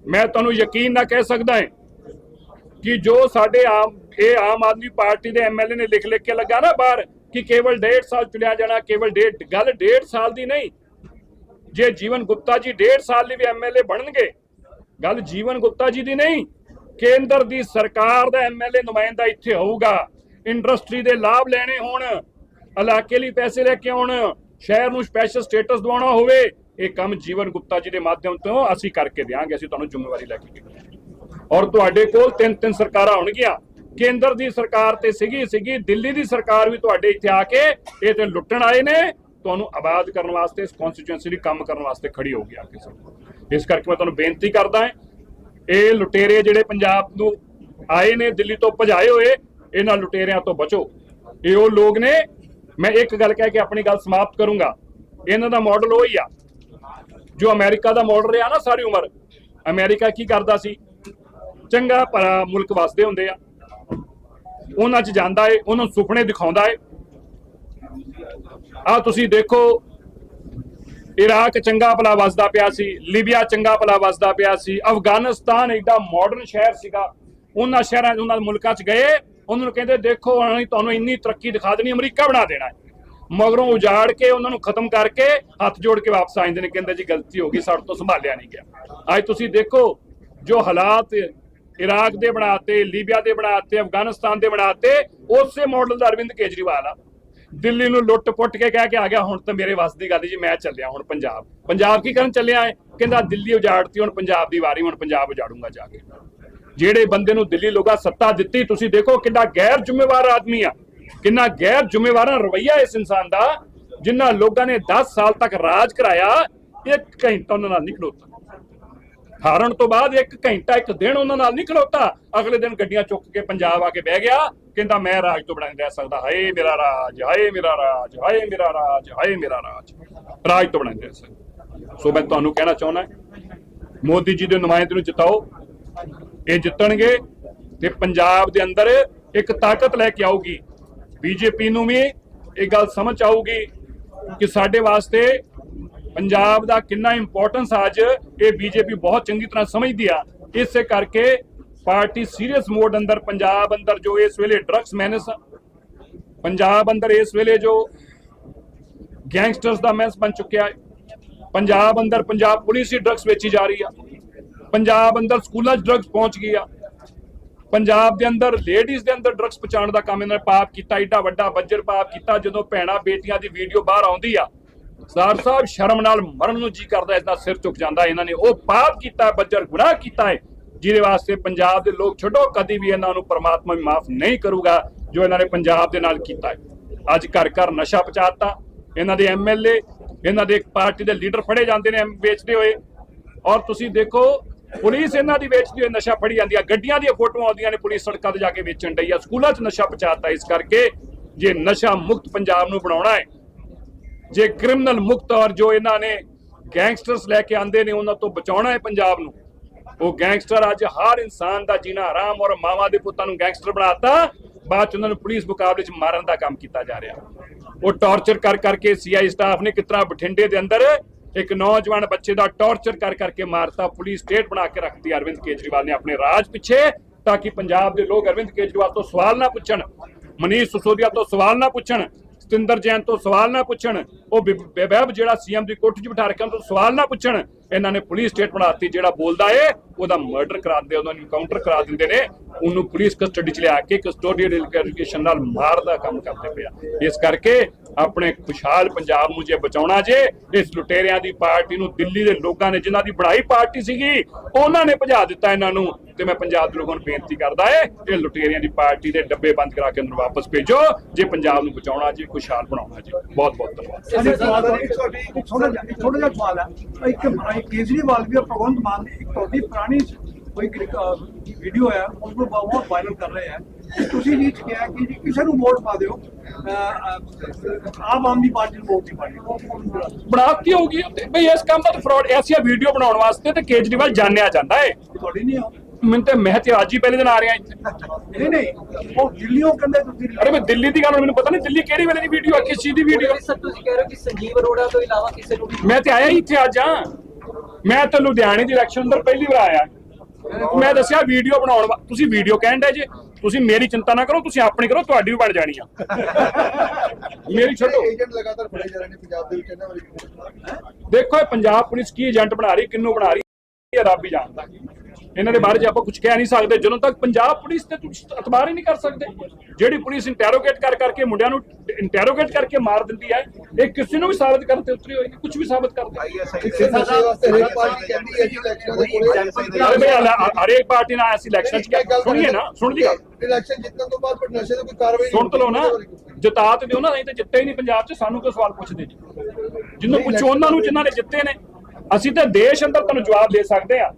ਮੈਂ ਤੁਹਾਨੂੰ ਯਕੀਨ ਨਾ ਕਹਿ ਸਕਦਾ ਹਾਂ ਕਿ ਜੋ ਸਾਡੇ ਆਮ, ਇਹ ਆਮ ਆਦਮੀ ਪਾਰਟੀ ਦੇ ਐਮਐਲਏ ਨੇ ਲਿਖ ਲਿਖ ਕੇ ਲੱਗਾ ਨਾ ਬਾਹਰ ਕਿ ਕੇਵਲ ਡੇਢ ਸਾਲ ਚੁਣਿਆ ਜਾਣਾ, ਕੇਵਲ ਡੇਢ, ਗੱਲ ਡੇਢ ਸਾਲ ਦੀ ਨਹੀਂ। ਜੇ ਜੀਵਨ ਗੁਪਤਾ ਜੀ ਡੇਢ ਸਾਲ ਲਈ ਵੀ ਐਮਐਲਏ ਬਣਨਗੇ, ਗੱਲ ਜੀਵਨ ਗੁਪਤਾ ਜੀ ਦੀ ਨਹੀਂ, ਕੇਂਦਰ ਦੀ ਸਰਕਾਰ ਦਾ ਐਮਐਲਏ ਨੁਮਾਇੰਦਾ ਇੱਥੇ ਹੋਊਗਾ। ਇੰਡਸਟਰੀ ਦੇ ਲਾਭ ਲੈਣੇ ਹੋਣ, ਇਲਾਕੇ ਲਈ ਪੈਸੇ ਲੈ ਕੇ ਆਉਣ ਸ਼ਹਿਰ ਨੂੰ ਸਪੈਸ਼ਲ ਸਟੇਟਸ ਦਿਵਾਉਣਾ ਹੋਵੇ, ਇਹ ਕੰਮ ਜੀਵਨ ਗੁਪਤਾ ਜੀ ਦੇ ਮਾਧਿਅਮ ਤੋਂ ਅਸੀਂ ਕਰਕੇ ਦਿਆਂਗੇ, ਅਸੀਂ ਤੁਹਾਨੂੰ ਜ਼ਿੰਮੇਵਾਰੀ ਲੈ ਕੇ ਔਰ ਤੁਹਾਡੇ ਕੋਲ ਤਿੰਨ ਤਿੰਨ ਸਰਕਾਰਾਂ ਹੋਣਗੀਆਂ ਕੇਂਦਰ ਦੀ ਸਰਕਾਰ ਤੇ ਸੀਗੀ ਸੀਗੀ, ਦਿੱਲੀ ਦੀ ਸਰਕਾਰ ਵੀ ਤੁਹਾਡੇ ਇੱਥੇ ਆ ਕੇ ਇਹ ਤੇ ਲੁੱਟਣ ਆਏ ਨੇ। ਤੁਹਾਨੂੰ ਆਬਾਦ ਕਰਨ ਵਾਸਤੇ, ਇਸ ਕਨਸਟੀਚੁਐਂਸੀ ਲਈ ਕੰਮ ਕਰਨ ਵਾਸਤੇ ਖੜੀ ਹੋ ਗਈ ਆ ਕੇ ਕਿਸੇ ਇਸ ਕਰਕੇ ਮੈਂ ਤੁਹਾਨੂੰ ਬੇਨਤੀ ਕਰਦਾ ਹਾਂ, ਇਹ ਲੁਟੇਰੇ ਜਿਹੜੇ ਪੰਜਾਬ ਨੂੰ ਆਏ ਨੇ, ਦਿੱਲੀ ਤੋਂ ਭਜਾਏ ਹੋਏ, ਇਹਨਾਂ ਲੁਟੇਰਿਆਂ ਤੋਂ ਬਚੋ। ਇਹ ਉਹ ਲੋਕ ਨੇ ਮੈਂ ਇੱਕ ਗੱਲ ਕਹਿ ਕੇ ਆਪਣੀ ਗੱਲ ਸਮਾਪਤ ਕਰੂੰਗਾ। ਇਹਨਾਂ ਦਾ ਮਾਡਲ ਉਹ ਹੀ ਆ। ਜੋ ਅਮਰੀਕਾ ਦਾ ਮਾਡਲ ਰਿਹਾ ਨਾ ਸਾਰੀ ਉਮਰ, ਅਮਰੀਕਾ ਕੀ ਕਰਦਾ ਸੀ? ਚੰਗਾ ਭਲਾ ਮੁਲਕ ਵਸਦੇ ਹੁੰਦੇ ਆ। ਉਹਨਾਂ 'ਚ ਜਾਂਦਾ ਏ, ਉਹਨਾਂ ਨੂੰ ਸੁਪਨੇ ਦਿਖਾਉਂਦਾ ਏ। ਆ ਤੁਸੀਂ ਦੇਖੋ, ਇਰਾਕ ਚੰਗਾ ਭਲਾ ਵਸਦਾ ਪਿਆ ਸੀ, ਲੀਬੀਆ ਚੰਗਾ ਭਲਾ ਵਸਦਾ ਪਿਆ ਸੀ, ਅਫਗਾਨਿਸਤਾਨ ਐਡਾ ਮਾਡਰਨ ਸ਼ਹਿਰ ਸੀਗਾ। ਉਹਨਾਂ ਸ਼ਹਿਰਾਂ, ਉਹਨਾਂ ਮੁਲਕਾਂ 'ਚ ਗਏ ਉਹਨਾਂ ਨੂੰ ਕਹਿੰਦੇ, ਦੇਖੋ ਅਸੀਂ ਤੁਹਾਨੂੰ ਇੰਨੀ ਤਰੱਕੀ ਦਿਖਾ ਦੇਣੀ, ਅਮਰੀਕਾ ਬਣਾ ਦੇਣਾ ਮਗਰੋਂ ਉਜਾੜ ਕੇ ਉਹਨਾਂ ਨੂੰ ਖਤਮ ਕਰਕੇ ਹੱਥ ਜੋੜ ਕੇ ਵਾਪਸ ਆ ਜਾਂਦੇ ਨੇ, ਕਹਿੰਦੇ ਜੀ ਗਲਤੀ ਹੋ ਗਈ, ਸਾਡੇ ਤੋਂ ਸੰਭਾਲਿਆ ਨਹੀਂ ਗਿਆ। ਅੱਜ ਤੁਸੀਂ ਦੇਖੋ, ਜੋ ਹਾਲਾਤ ਇਰਾਕ ਦੇ ਬਣਾਤੇ ਲੀਬੀਆ ਦੇ ਬਣਾਤੇ ਅਫਗਾਨਿਸਤਾਨ ਦੇ ਬਣਾਤੇ ਉਸੇ ਮਾਡਲ ਦਾ ਅਰਵਿੰਦ ਕੇਜਰੀਵਾਲ ਆ। ਦਿੱਲੀ ਨੂੰ ਲੁੱਟ ਪੁੱਟ ਕੇ ਕਹਿ ਕੇ ਆ ਗਿਆ, ਹੁਣ ਤਾਂ ਮੇਰੇ ਵੱਸ ਦੀ ਗੱਲ ਜੀ, ਮੈਂ ਚੱਲਿਆ ਹੁਣ ਪੰਜਾਬ। ਪੰਜਾਬ ਕੀ ਕਰਨ ਚੱਲਿਆ ਹੈ? ਕਹਿੰਦਾ ਦਿੱਲੀ ਉਜਾੜਤੀ, ਹੁਣ ਪੰਜਾਬ ਦੀ ਵਾਰੀ, ਹੁਣ ਪੰਜਾਬ ਉਜਾੜੂਗਾ ਜਾ ਕੇ। ਜਿਹੜੇ ਬੰਦੇ ਨੂੰ ਦਿੱਲੀ ਲੋਕਾਂ ਸੱਤਾ ਦਿੱਤੀ, ਤੁਸੀਂ ਦੇਖੋ ਕਿੰਨਾ ਗੈਰ ਜ਼ਿੰਮੇਵਾਰ ਆਦਮੀ ਆ। ਕਿੰਨਾ ਗੈਰ ਜ਼ਿੰਮੇਵਾਰਾਂ ਰਵਈਆ ਇਸ ਇਨਸਾਨ ਦਾ, ਜਿਨ੍ਹਾਂ ਲੋਕਾਂ ਨੇ 10 ਸਾਲ ਤੱਕ ਰਾਜ ਕਰਾਇਆ, ਇੱਕ ਘੰਟਾ ਉਹਨਾਂ ਨਾਲ ਨਹੀਂ ਖਲੋਤਾ ਹਾਰਨ ਤੋਂ ਬਾਅਦ ਇੱਕ ਘੰਟਾ, ਇੱਕ ਦਿਨ ਉਹਨਾਂ ਨਾਲ ਨਹੀਂ ਖਲੋਤਾ ਅਗਲੇ ਦਿਨ ਗੱਡੀਆਂ ਚੁੱਕ ਕੇ ਪੰਜਾਬ ਆ ਕੇ ਬਹਿ ਗਿਆ, ਕਹਿੰਦਾ, ਮੈਂ ਰਾਜ ਤੋਂ ਬਣਾ ਨਹੀਂ ਰਹਿ ਸਕਦਾ। ਹਾਏ ਮੇਰਾ ਰਾਜ, ਹਾਏ ਮੇਰਾ ਰਾਜ, ਹਾਏ ਮੇਰਾ ਰਾਜ, ਹਾਏ ਮੇਰਾ ਰਾਜ। ਰਾਜ ਤੋਂ ਬਣਾ ਨਹੀਂ ਰਹਿ ਸਕਦਾ। ਸੋ ਮੈਂ ਤੁਹਾਨੂੰ ਕਹਿਣਾ ਚਾਹੁੰਦਾ, ਮੋਦੀ ਜੀ ਦੇ ਨੁਮਾਇੰਦੇ ਨੂੰ ਜਿਤਾਓ। ਇਹ ਜਿੱਤਣਗੇ ਤੇ ਪੰਜਾਬ ਦੇ ਅੰਦਰ ਇੱਕ ਤਾਕਤ ਲੈ ਕੇ ਆਊਗੀ। ਬੀਜੇਪੀ ਨੂੰ ਵੀ ਇਹ ਗੱਲ ਸਮਝ ਆਊਗੀ ਕਿ ਸਾਡੇ ਵਾਸਤੇ ਪੰਜਾਬ ਦਾ ਕਿੰਨਾ ਇੰਪੋਰਟੈਂਸ ਅੱਜ ਇਹ ਬੀਜੇਪੀ ਬਹੁਤ ਚੰਗੀ ਤਰ੍ਹਾਂ ਸਮਝਦੀ ਆ। ਇਸੇ ਕਰਕੇ ਪਾਰਟੀ ਸੀਰੀਅਸ ਮੋਡ ਅੰਦਰ, ਪੰਜਾਬ ਅੰਦਰ ਜੋ ਇਸ ਵੇਲੇ ਡਰੱਗਸ ਮੈਨਸ ਪੰਜਾਬ ਅੰਦਰ ਇਸ ਵੇਲੇ ਜੋ ਗੈਂਗਸਟਰਸ ਦਾ ਮੈਨਸ ਬਣ ਚੁੱਕਿਆ। ਹੈ ਪੰਜਾਬ ਅੰਦਰ ਪੰਜਾਬ ਪੁਲਿਸ ਹੀ ਡਰੱਗਸ ਵੇਚੀ ਜਾ ਰਹੀ ਆ। ਪੰਜਾਬ ਅੰਦਰ ਸਕੂਲਾਂ 'ਚ ਡਰੱਗਸ ਪਹੁੰਚ ਗਈ ਆ। ਪੰਜਾਬ ਦੇ ਅੰਦਰ ਲੇਡੀਜ਼ ਦੇ ਅੰਦਰ ਡਰੱਗਸ ਪਹੁੰਚਾਉਣ ਦਾ ਕੰਮ ਇਹਨਾਂ ਨੇ ਪਾਪ ਕੀਤਾ, ਏਡਾ ਵੱਡਾ ਬੱਜਰ ਪਾਪ ਕੀਤਾ, ਜਦੋਂ ਭੈਣਾਂ ਬੇਟੀਆਂ ਦੀ ਵੀਡੀਓ ਬਾਹਰ ਆਉਂਦੀ ਆ। ਸਰ ਸਾਹਿਬ ਸ਼ਰਮ ਨਾਲ ਮਰਨ ਨੂੰ ਜੀ ਕਰਦਾ ਇਦਾਂ ਸਿਰ ਝੁਕ ਜਾਂਦਾ, ਇਹਨਾਂ ਨੇ ਉਹ ਪਾਪ ਕੀਤਾ, ਬੱਜਰ ਗੁਨਾਹ ਕੀਤਾ ਹੈ, ਜਿਹਦੇ ਵਾਸਤੇ ਪੰਜਾਬ ਦੇ ਲੋਕ ਛੱਡੋ, ਕਦੀ ਵੀ ਇਹਨਾਂ ਨੂੰ ਪਰਮਾਤਮਾ ਵੀ ਮਾਫ ਨਹੀਂ ਕਰੂਗਾ, ਜੋ ਇਹਨਾਂ ਨੇ ਪੰਜਾਬ ਦੇ ਨਾਲ ਕੀਤਾ ਹੈ। ਅੱਜ ਘਰ ਘਰ ਨਸ਼ਾ ਪਹੁੰਚਾਤਾ, ਇਹਨਾਂ ਦੇ ਐਮਐਲਏ ਇਹਨਾਂ ਦੇ ਪਾਰਟੀ ਦੇ ਲੀਡਰ ਫੜੇ ਜਾਂਦੇ ਨੇ ਵੇਚਦੇ ਹੋਏ। ਔਰ ਤੁਸੀਂ ਦੇਖੋ ਪੁਲਿਸ ਇਹਨਾਂ ਦੀ ਵੇਚਦੀ ਹੋਈ ਨਸ਼ਾ ਫੜੀ ਜਾਂਦੀ ਆ। ਗੱਡੀਆਂ ਦੀਆਂ ਫੋਟੋਆਂ ਆਉਂਦੀਆਂ ਨੇ, ਪੁਲਿਸ ਸੜਕਾਂ ਤੇ ਜਾ ਕੇ ਵੇਚਣ ਡਈ ਆ। ਸਕੂਲਾਂ 'ਚ ਨਸ਼ਾ ਪਹੁੰਚਾਤਾ ਇਸ ਕਰਕੇ ਜੇ ਨਸ਼ਾ ਮੁਕਤ ਪੰਜਾਬ ਨੂੰ ਬਣਾਉਣਾ ਹੈ, ਜੇ ਕ੍ਰਿਮੀਨਲ ਮੁਕਤ ਔਰ ਜੋ ਇਹਨਾਂ ਨੇ ਗੈਂਗਸਟਰਸ ਲੈ ਕੇ ਆਂਦੇ ਨੇ, ਉਹਨਾਂ ਤੋਂ ਬਚਾਉਣਾ ਹੈ ਪੰਜਾਬ ਨੂੰ, ਉਹ ਗੈਂਗਸਟਰ ਅੱਜ ਹਰ ਇਨਸਾਨ ਦਾ ਜੀਣਾ ਆਰਾਮ ਔਰ ਮਾਵਾਂ ਦੇ ਪੁੱਤਾਂ ਨੂੰ ਗੈਂਗਸਟਰ ਬਣਾਤਾ। ਬਾਅਦ ਚ ਉਹਨਾਂ ਨੂੰ ਪੁਲਿਸ ਮੁਕਾਬਲੇ ਚ ਮਾਰਨ ਦਾ ਕੰਮ ਕੀਤਾ ਜਾ ਰਿਹਾ। ਉਹ ਟੌਰਚਰ ਕਰ ਕਰਕੇ ਸੀਆਈ ਸਟਾਫ ਨੇ ਕਿਤਨਾ ਬਠਿੰਡੇ ਦੇ ਅੰਦਰ ਇੱਕ ਨੌਜਵਾਨ ਬੱਚੇ ਦਾ ਟੌਰਚਰ ਕਰ ਕਰਕੇ ਮਾਰਤਾ ਪੁਲਿਸ ਸਟੇਟ ਬਣਾ ਕੇ ਰੱਖਦੀ ਅਰਵਿੰਦ ਕੇਜਰੀਵਾਲ ਨੇ ਆਪਣੇ ਰਾਜ ਪਿੱਛੇ ਤਾਂ ਕਿ ਪੰਜਾਬ ਦੇ ਲੋਕ ਅਰਵਿੰਦ ਕੇਜਰੀਵਾਲ ਤੋਂ ਸਵਾਲ ਨਾ ਪੁੱਛਣ ਮਨੀਸ਼ ਸਿਸੋਦੀਆ ਤੋਂ ਸਵਾਲ ਨਾ ਪੁੱਛਣ ਸਤਿੰਦਰ ਜੈਨ ਤੋਂ ਸਵਾਲ ਨਾ ਪੁੱਛਣ ਉਹ ਬਿ- ਵੈਬ ਜਿਹੜਾ ਸੀਐਮ ਦੀ ਕੋਠੀ 'ਚ ਬਿਠਾ ਰੱਖਿਆ ਉਹਨਾਂ ਤੋਂ ਸਵਾਲ ਨਾ ਪੁੱਛਣ ਇਹਨਾਂ ਨੇ ਪੁਲਿਸ ਸਟੇਟ ਬਣਾਤੀ ਜਿਹੜਾ ਬੋਲਦਾ ਏ, ਉਹਦਾ ਮਰਡਰ ਕਰਾ ਦਿੰਦੇ, ਉਹਦਾ ਇਨਕਾਊਂਟਰ ਕਰਾ ਦਿੰਦੇ ਨੇ। ਉਹਨੂੰ ਪੁਲਿਸ ਕਸਟਡੀ 'ਚ ਲਿਆ ਕੇ ਕਸਟੋਡੀਅਲ ਇਨਵੈਸਟੀਗੇਸ਼ਨ ਨਾਲ ਮਾਰ ਦਾ ਕੰਮ ਕਰਦੇ ਪਿਆ। ਇਸ ਕਰਕੇ ਆਪਣੇ ਖੁਸ਼ਹਾਲ ਪੰਜਾਬ ਨੂੰ ਜੇ ਬਚਾਉਣਾ ਜੇ, ਇਸ ਲੁਟੇਰਿਆਂ ਦੀ ਪਾਰਟੀ ਨੂੰ ਦਿੱਲੀ ਦੇ ਲੋਕਾਂ ਨੇ ਜਿਨ੍ਹਾਂ ਦੀ ਬਣਾਈ ਪਾਰਟੀ ਸੀਗੀ, ਉਹਨਾਂ ਨੇ ਭਜਾ ਦਿੱਤਾ ਇਹਨਾਂ ਨੂੰ। ਤੇ ਮੈਂ ਪੰਜਾਬ ਦੇ ਲੋਕਾਂ ਨੂੰ ਬੇਨਤੀ ਕਰਦਾ ਏ, ਇਹ ਲੁਟੇਰਿਆਂ ਦੀ ਪਾਰਟੀ ਦੇ ਡੱਬੇ ਬੰਦ ਕਰਾ ਕੇ ਅੰਦਰ ਵਾਪਸ ਭੇਜੋ, ਜੇ ਪੰਜਾਬ ਨੂੰ ਬਚਾਉਣਾ ਜੇ, ਖੁਸ਼ਹਾਲ ਬਣਾਉਣਾ ਜੇ। ਬਹੁਤ ਬਹੁਤ ਧੰਨਵਾਦ। ਸਾਡੇ ਜਿਹਾ ਸਵਾਲ ਹੈ। ਇੱਕ ਕੇਜਰੀਵਾਲ ਵੀ ਔਰ ਭਗਵੰਤ ਮਾਨ ਦੀ ਇੱਕ ਤੁਹਾਡੀ ਪੁਰਾਣੀ ਕੋਈ ਵੀਡੀਓ ਹੈ ਉਸ ਨੂੰ ਬਹੁਤ ਵਾਇਰਲ ਕਰ ਰਹੇ ਹੈ। ਕਿ ਤੁਸੀਂ ਜੀ ਕਿਹਾ ਕਿ ਜੀ ਕਿਸੇ ਨੂੰ ਵੋਟ ਪਾ ਦਿਓ ਆਮ ਆਦਮੀ ਪਾਰਟੀ ਨੂੰ ਵੋਟ ਨਹੀਂ ਪਾਣੀ? ਬਣਾਤੀ ਹੋਊਗੀ। ਤੇ ਬਈ ਇਸ ਕੰਮ ਦਾ ਫਰਾਡ ਐਸੀਆਂ ਵੀਡੀਓ ਬਣਾਉਣ ਵਾਸਤੇ ਤੇ ਕੇਜਰੀਵਾਲ ਜਾਣਿਆ ਜਾਂਦਾ ਏ। ਤੁਹਾਡੀ ਨਹੀਂ ਹੋ ਮੈਨੂੰ ਤੇ ਮੈਂ ਤੇ ਅੱਜ ਹੀ ਪਹਿਲੇ ਦਿਨ ਆ ਰਿਹਾ ਇੱਥੇ। ਨਹੀਂ ਨਹੀਂ ਉਹ ਦਿੱਲੀੋਂ ਕਹਿੰਦੇ ਤੁਸੀਂ ਅਰੇ ਮੈਂ ਦਿੱਲੀ ਦੀ ਗੱਲ ਮੈਨੂੰ ਪਤਾ ਨਹੀਂ ਦਿੱਲੀ ਕਿਹੜੀ ਵੇਲੇ ਦੀ ਵੀਡੀਓ ਹੈ ਕਿਸ ਚੀਜ਼ ਦੀ ਵੀਡੀਓ ਸਰ ਤੁਸੀਂ ਕਹਿ ਰਹੇ ਹੋ ਕਿ ਸੰਜੀਵ ਅਰੋੜਾ ਤੋਂ ਇਲਾਵਾ ਕਿਸੇ ਨੂੰ ਵੀ ਮੈਂ ਤੇ ਆਇਆ ਇੱਥੇ ਅੱਜ ਆ ਮੈਂ ਤਾਂ ਲੁਧਿਆਣੇ ਦੀ ਇਲੈਕਸ਼ਨ ਅੰਦਰ ਪਹਿਲੀ ਵਾਰ ਆਇਆ। ਮੈਂ ਦੱਸਿਆ ਵੀਡੀਓ ਬਣਾਉਣ ਵਾ- ਤੁਸੀਂ ਵੀਡੀਓ ਕਹਿੰਦੇ ਜੇ। ਤੁਸੀਂ ਮੇਰੀ ਚਿੰਤਾ ਨਾ ਕਰੋ ਤੁਸੀਂ ਆਪਣੀ ਕਰੋ ਤੁਹਾਡੀ ਵੀ ਬਣ ਜਾਣੀ ਆ। ਮੇਰੀ ਛੱਡੋ। ਏਜੰਟ ਲਗਾਤਾਰ ਫੜੇ ਜਾ ਰਹੇ ਨੇ ਪੰਜਾਬ ਦੇ ਵਿੱਚ ਇਹਨਾਂ ਵਾਲੀ ਦੇਖੋ ਇਹ ਪੰਜਾਬ ਪੁਲਿਸ ਕੀ ਏਜੰਟ ਬਣਾ ਰਹੀ ਕਿੰਨੂੰ ਬਣਾ ਰਹੀ ਇਹ ਰੱਬ ਹੀ ਜਾਣਦਾ। ਇਹਨਾਂ ਦੇ ਬਾਰੇ 'ਚ ਆਪਾਂ ਕੁਝ ਕਹਿ ਨਹੀਂ ਸਕਦੇ ਜਦੋਂ ਤੱਕ ਪੰਜਾਬ ਪੁਲਿਸ ਤੇ ਤੁਸੀਂ ਇਤਬਾਰ ਹੀ ਨਹੀਂ ਕਰ ਸਕਦੇ। ਜਿਹੜੀ ਪੁਲਿਸ ਇੰਟਰੋਗੇਟ ਕਰ ਕਰਕੇ ਮੁੰਡਿਆਂ ਨੂੰ ਇੰਟਰੋਗੇਟ ਕਰਕੇ ਮਾਰ ਦਿੰਦੀ ਹੈ ਇਹ ਕਿਸੇ ਨੂੰ ਵੀ ਸਾਬਤ ਕਰਨ ਤੇ ਉਤਰੀ ਹੋਈ ਨਹੀਂ ਕੁਝ ਵੀ ਸਾਬਤ ਕਰਦੇ ਹਰੇਕ ਪਾਰਟੀ ਦੇ ਨਾਲ ਅਸੀਂ ਇਲੈਕਸ਼ਨ ਚ ਸੁਣੀਏ ਨਾ ਸੁਣ ਜੀ ਗੱਲ ਇਲੈਕਸ਼ਨ ਜਿੱਤਣ ਤੋਂ ਬਾਅਦ ਪਰ ਨਸ਼ੇ ਤੇ ਕੋਈ ਕਾਰਵਾਈ ਸੁਣ ਤਲੋ ਨਾ ਜਿਤਾ ਤੇ ਦਿਓ ਨਾ ਨਹੀਂ ਤੇ ਜਿੱਤੇ ਹੀ ਨਹੀਂ ਪੰਜਾਬ 'ਚ ਸਾਨੂੰ ਕਿਉਂ ਸਵਾਲ ਪੁੱਛਦੇ ਜੀ ਜਿੰਨੂੰ ਪੁੱਛੋ ਉਹਨਾਂ ਨੂੰ ਜਿਨ੍ਹਾਂ ਨੇ ਜਿੱਤੇ ਨੇ ਅਸੀਂ ਤਾਂ ਦੇਸ਼ ਅੰਦਰ ਤੁਹਾਨੂੰ ਜਵਾਬ ਦੇ ਸਕਦੇ ਆ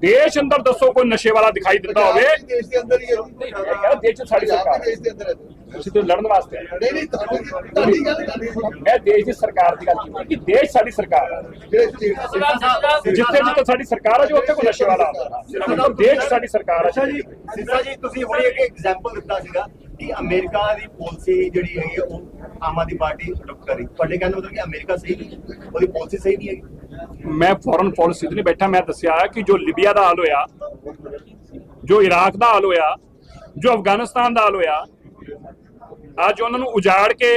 ਦੇਸ਼ ਅੰਦਰ ਦੱਸੋ ਕੋਈ ਨਸ਼ੇ ਵਾਲਾ ਦਿਖਾਈ ਦਿੰਦਾ ਹੋਵੇ। ਦੇਸ਼ ਦੇ ਅੰਦਰ ਹੀ ਹੈ। ਦੇਸ਼ 'ਚ ਸਾਡੀ ਸਰਕਾਰ ਦੇਸ਼ ਦੇ ਅੰਦਰ ਹੈ। ਅਸੀਂ ਤਾਂ ਲੜਨ ਵਾਸਤੇ। ਨਹੀਂ ਨਹੀਂ ਤੁਹਾਡੀ ਗੱਲ ਤੁਹਾਡੀ ਮੈਂ ਦੇਸ਼ ਦੀ ਸਰਕਾਰ ਦੀ ਗੱਲ ਕੀਤੀ ਕਿ ਦੇਸ਼ ਸਾਡੀ ਸਰਕਾਰ ਹੈ। ਜਿੱਥੇ ਜਿੱਥੇ ਸਾਡੀ ਸਰਕਾਰ ਹੈ ਜੋ ਉੱਥੇ ਕੋਈ ਨਸ਼ੇ ਵਾਲਾ ਆਉਂਦਾ ਦੇਸ਼ ਸਾਡੀ ਸਰਕਾਰ ਹੈ। ਜੀ ਸਿੱਧਾ ਜੀ ਤੁਸੀਂ ਹੁਣੇ ਇੱਕ ਐਗਜ਼ਾਮਪਲ ਦਿੱਤਾ ਸੀਗਾ। ਕਿ ਅਮਰੀਕਾ ਦੀ ਪਾਲਿਸੀ ਜਿਹੜੀ ਹੈਗੀ ਉਹ ਆਮ ਆਦਮੀ ਪਾਰਟੀ ਅਡਾਪਟ ਕਰੀ ਤੁਹਾਡੇ ਕਹਿੰਦੇ ਮਤਲਬ ਕਿ ਅਮਰੀਕਾ ਸਹੀ ਨਹੀਂ, ਉਹਦੀ ਪਾਲਿਸੀ ਸਹੀ ਨਹੀਂ ਹੈਗੀ? ਮੈਂ ਫੋਰਨ ਪਾਲਿਸੀ ਤੇ ਨਹੀਂ ਬੈਠਾ, ਮੈਂ ਦੱਸਿਆ ਕਿ ਜੋ ਲਿਬੀਆ ਦਾ ਹਾਲ ਹੋਇਆ, ਜੋ ਇਰਾਕ ਦਾ ਹਾਲ ਹੋਇਆ, ਜੋ ਅਫਗਾਨਿਸਤਾਨ ਦਾ ਹਾਲ ਹੋਇਆ, ਅੱਜ ਉਹਨਾਂ ਨੂੰ ਉਜਾੜ ਕੇ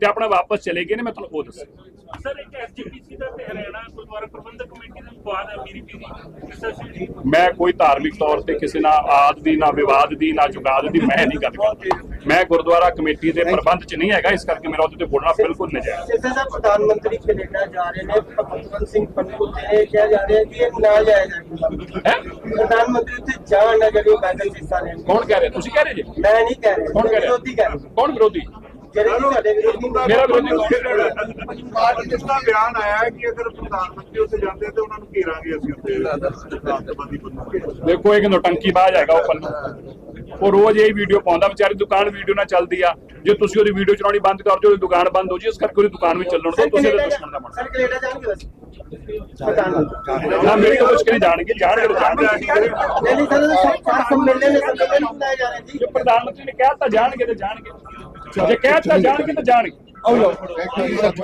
ਤੇ ਆਪਣਾ ਵਾਪਸ ਚਲੇ ਗਏ ਨੇ, ਮੈਂ ਤੁਹਾਨੂੰ ਉਹ ਦੱਸਿਆ। ਸਰ ਇੱਕ ਐਸਜੀਪੀਸੀ ਦਾ ਤੇ ਹਰਿਆਣਾ ਗੁਰਦੁਆਰਾ ਪ੍ਰਬੰਧਕ ਕਮੇਟੀ ਦਾ ਵਿਵਾਦ ਹੈ ਮੀਰੀ ਪੀਰੀ ਮੈਂ ਕੋਈ ਧਾਰਮਿਕ ਤੌਰ ਤੇ ਕਿਸੇ ਨਾਲ ਆਦ ਦੀ ਨਾ ਵਿਵਾਦ ਦੀ ਨਾ ਜੁਗਾਦ ਦੀ ਮੈਂ ਨਹੀਂ ਗੱਲ ਕਰਦਾ। ਮੈਂ ਗੁਰਦੁਆਰਾ ਕਮੇਟੀ ਦੇ ਪ੍ਰਬੰਧ 'ਚ ਨਹੀਂ ਹੈਗਾ ਇਸ ਕਰਕੇ ਮੇਰਾ ਉਹਦੇ ਤੇ ਬੋਲਣਾ ਬਿਲਕੁਲ ਨਜਾਇਜ਼ ਜਿਵੇਂ ਦਾ ਪ੍ਰਧਾਨ ਮੰਤਰੀ ਕੈਨੇਡਾ ਜਾ ਰਹੇ ਨੇ ਭਗਵੰਤ ਸਿੰਘ ਪੰਨੂ ਤੇ ਕਿਹਾ ਜਾ ਰਿਹਾ ਕਿ ਇਹ ਨਾ ਜਾਇਆ ਜਾਏ ਹੈ? ਪ੍ਰਧਾਨ ਮੰਤਰੀ ਉੱਥੇ ਜਾਣ ਨਾ ਜਿਹੜੀ ਬੈਠਕ ਹਿੱਸਾ ਲੈਣ ਕੌਣ ਕਹਿ ਰਿਹਾ? ਤੁਸੀਂ ਕਹਿ ਰਹੇ ਜੀ? ਮੈਂ ਨਹੀਂ ਕਹਿ ਰਿਹਾ। ਕੌਣ ਕਹਿ ਰਿਹਾ? ਵਿਰੋਧੀ ਕਹਿ ਰਿਹਾ। ਕੌਣ ਵਿਰੋਧੀ? ਜਿਹੜੇ ਕਿ ਸਾਡੇ ਵਿਰੋਧੀ ਮੇਰਾ ਵਿਰੋਧੀ ਕੌਣ ਪਾਰਟੀ ਜਿਸ ਦਾ ਬਿਆਨ ਆਇਆ ਹੈ ਕਿ ਅਗਰ ਪ੍ਰਧਾਨ ਮੰਤਰੀ ਉੱਥੇ ਜਾਂਦੇ ਤੇ ਉਹਨਾਂ ਨੂੰ ਘੇਰਾਂਗੇ ਅਸੀਂ ਉੱਥੇ ਰਾਸ਼ਟਰਪਤੀ ਬਣਾਂਗੇ ਦੇਖੋ ਇਹ ਨੋਟੰਕੀ ਬਾਜ ਹੈਗਾ ਉਹ ਪੰਨੂ ਉਹ ਰੋਜ਼ ਇਹ ਵੀਡੀਓ ਪਾਉਂਦਾ ਵਿਚਾਰੀ ਦੁਕਾਨ ਵੀਡੀਓ ਨਾਲ ਚੱਲਦੀ ਆ। ਜੇ ਤੁਸੀਂ ਉਹਦੀ ਵੀਡੀਓ ਚਲਾਉਣੀ ਬੰਦ ਕਰ ਦਿਓ ਦੁਕਾਨ ਬੰਦ ਹੋ ਜੀ ਇਸ ਕਰਕੇ ਉਹਦੀ ਦੁਕਾਨ ਵੀ ਚੱਲਣ ਸਰ ਤੁਸੀਂ ਕੈਨੇਡਾ ਦੁਸ਼ਮਣ ਦਾ ਬਣ ਸਰ ਕੈਨੇਡਾ ਜਾਣਗੇ ਬਸ ਨਾ ਮੇਰੇ ਕੋਲ ਕੁਝ ਨਹੀਂ ਜਾਣਗੇ ਜਾਣਗੇ ਤਾਂ ਨਹੀਂ ਨਹੀਂ ਸਰ ਸਰਕਾਰ ਸੰਮੇਲਨ ਨੇ ਸੰਮੇਲਨ ਬੁਲਾਇਆ ਜਾ ਰਿਹਾ ਜੀ। ਜੇ ਪ੍ਰਧਾਨ ਮੰਤਰੀ ਨੇ ਕਹਿਤਾ ਜਾਣਗੇ ਤਾਂ ਜਾਣਗੇ। ਜੇ ਕਹਿ ਕਹਿਤਾ ਜਾਣਗੇ ਤਾਂ ਜਾਣਗੇ।